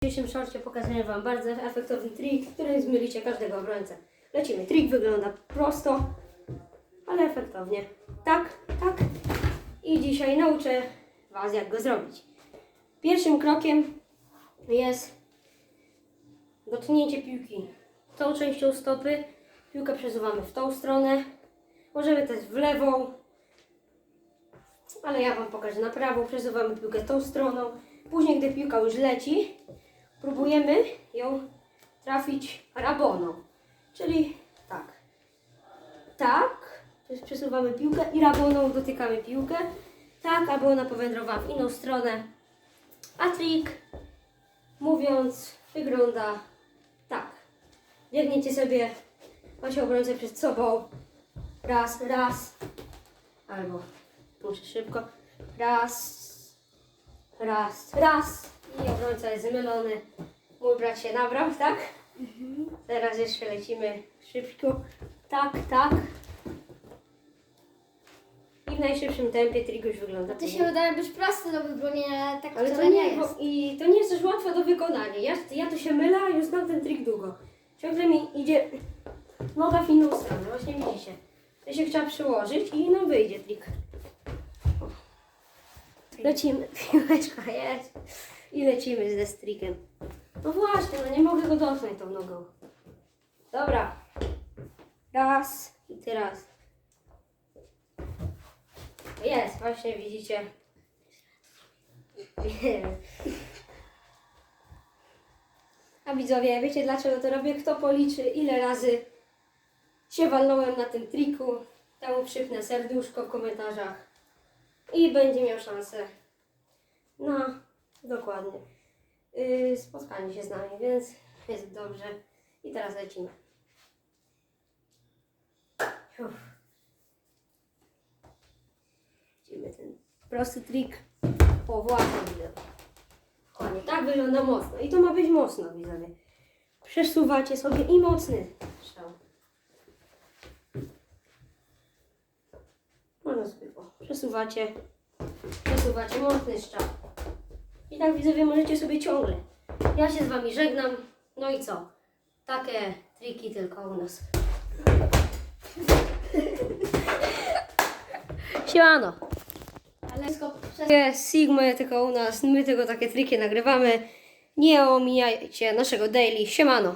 W dzisiejszym shorcie pokazuję Wam bardzo efektowny trik, który zmylicie każdego obrońcę. Lecimy. Trik wygląda prosto, ale efektownie. Tak, tak. I dzisiaj nauczę Was, jak go zrobić. Pierwszym krokiem jest dotknięcie piłki tą częścią stopy. Piłkę przesuwamy w tą stronę. Możemy też w lewą, ale ja Wam pokażę na prawo. Przesuwamy piłkę tą stroną. Później, gdy piłka już leci, próbujemy ją trafić raboną. Czyli tak. Tak. Przesuwamy piłkę i raboną dotykamy piłkę. Tak, aby ona powędrowała w inną stronę. A trik, mówiąc, wygląda tak. Biegniecie sobie, macie obrońcę przed sobą. Raz, raz. Albo muszę szybko. Raz, raz, raz. I obrońca jest zmylony. Mój brat się nabrał, tak? Teraz jeszcze lecimy szybko. Tak, tak. I w najszybszym tempie trik już wygląda. To się wydaje być proste do wybronienia, ale tak Ale to nie, jest. i to nie jest też łatwe do wykonania. Ja, ja tu się mylę, a już znam ten trik długo. Ciągle mi idzie noga w inną stronę, właśnie widzicie. Ja się chciała przyłożyć i no wyjdzie trik. Lecimy, piłeczka jest. I lecimy ze strikiem. No właśnie, no nie mogę go dotknąć tą nogą. Dobra. Raz i teraz. Jest, właśnie widzicie. A widzowie, wiecie dlaczego to robię? Kto policzy, ile razy się walnąłem na tym triku, temu przypnę serduszko w komentarzach i będzie miał szansę na dokładnie yy, spotkanie się z nami, więc jest dobrze. I teraz lecimy. Widzimy ten prosty trik. O, właśnie widzę. Dokładnie, tak wygląda mocno. I to ma być mocno, widzowie. Przesuwacie sobie i mocny strzał. Można sobie, o, przesuwacie, przesuwacie mocny strzał. Tak widzowie możecie sobie ciągle. Ja się z wami żegnam. No i co? Takie triki tylko u nas. Siemano. Ale wszystko przez... Sigma, tylko u nas, my tylko takie triki nagrywamy. Nie omijajcie naszego daily. Siemano.